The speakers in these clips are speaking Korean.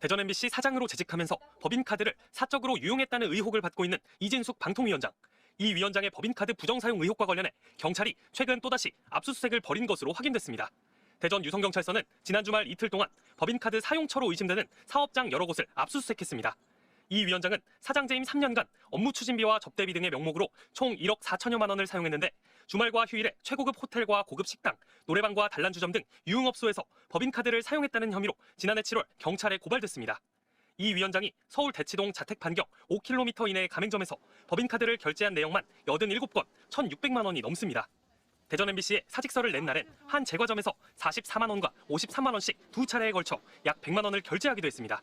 대전 MBC 사장으로 재직하면서 법인카드를 사적으로 유용했다는 의혹을 받고 있는 이진숙 방통위원장. 이 위원장의 법인카드 부정 사용 의혹과 관련해 경찰이 최근 또다시 압수수색을 벌인 것으로 확인됐습니다. 대전 유성경찰서는 지난 주말 이틀 동안 법인카드 사용처로 의심되는 사업장 여러 곳을 압수수색했습니다. 이 위원장은 사장 재임 3년간 업무 추진비와 접대비 등의 명목으로 총 1억 4천여만 원을 사용했는데 주말과 휴일에 최고급 호텔과 고급 식당, 노래방과 단란주점 등 유흥업소에서 법인카드를 사용했다는 혐의로 지난해 7월 경찰에 고발됐습니다. 이 위원장이 서울 대치동 자택 반경 5km 이내의 가맹점에서 법인카드를 결제한 내용만 87건 1,600만 원이 넘습니다. 대전 MBC에 사직서를 낸 날엔 한 제과점에서 44만 원과 53만 원씩 두 차례에 걸쳐 약 100만 원을 결제하기도 했습니다.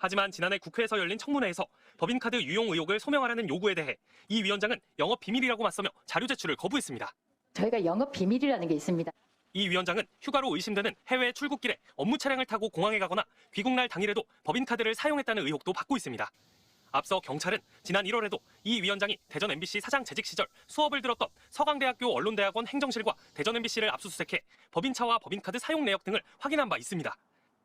하지만 지난해 국회에서 열린 청문회에서 법인카드 유용 의혹을 소명하라는 요구에 대해 이 위원장은 영업 비밀이라고 맞서며 자료 제출을 거부했습니다. 저희가 영업 비밀이라는 게 있습니다. 이 위원장은 휴가로 의심되는 해외 출국길에 업무 차량을 타고 공항에 가거나 귀국 날 당일에도 법인카드를 사용했다는 의혹도 받고 있습니다. 앞서 경찰은 지난 1월에도 이 위원장이 대전 MBC 사장 재직 시절 수업을 들었던 서강대학교 언론대학원 행정실과 대전 MBC를 압수수색해 법인차와 법인카드 사용 내역 등을 확인한 바 있습니다.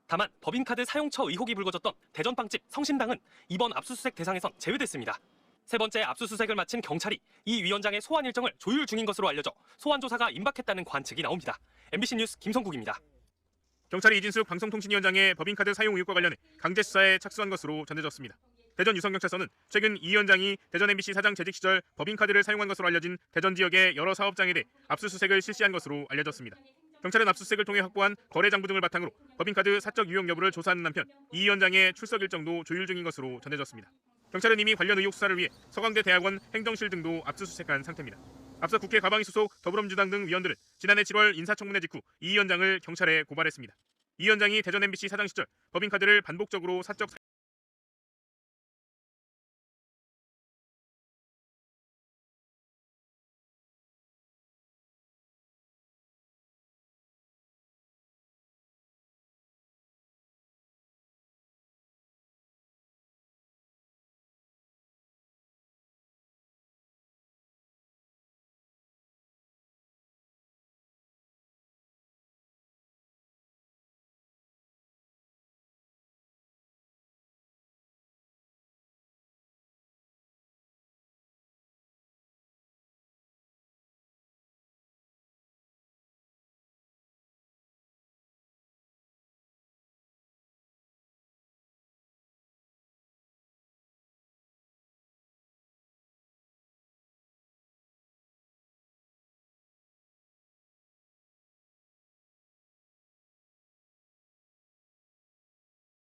다만 법인카드 사용처 의혹이 불거졌던 대전 빵집 성신당은 이번 압수수색 대상에선 제외됐습니다. 세 번째 압수수색을 마친 경찰이 이 위원장의 소환 일정을 조율 중인 것으로 알려져 소환 조사가 임박했다는 관측이 나옵니다. MBC 뉴스 김성국입니다. 경찰이 이진숙 방송통신위원장의 법인카드 사용 의혹과 관련해 강제 수사에 착수한 것으로 전해졌습니다. 대전 유성경찰서는 최근 이 위원장이 대전 MBC 사장 재직 시절 법인카드를 사용한 것으로 알려진 대전 지역의 여러 사업장에 대해 압수수색을 실시한 것으로 알려졌습니다. 경찰은 압수수색을 통해 확보한 거래 장부 등을 바탕으로 법인카드 사적 유용 여부를 조사하는 한편 이 위원장의 출석 일정도 조율 중인 것으로 전해졌습니다. 경찰은 이미 관련 의혹 수사를 위해 서강대 대학원 행정실 등도 압수수색한 상태입니다. 앞서 국회 가방위 소속 더불어민주당 등 위원들은 지난해 7월 인사청문회 직후 이 위원장을 경찰에 고발했습니다. 이 위원장이 대전 MBC 사장 시절 법인카드를 반복적으로 사적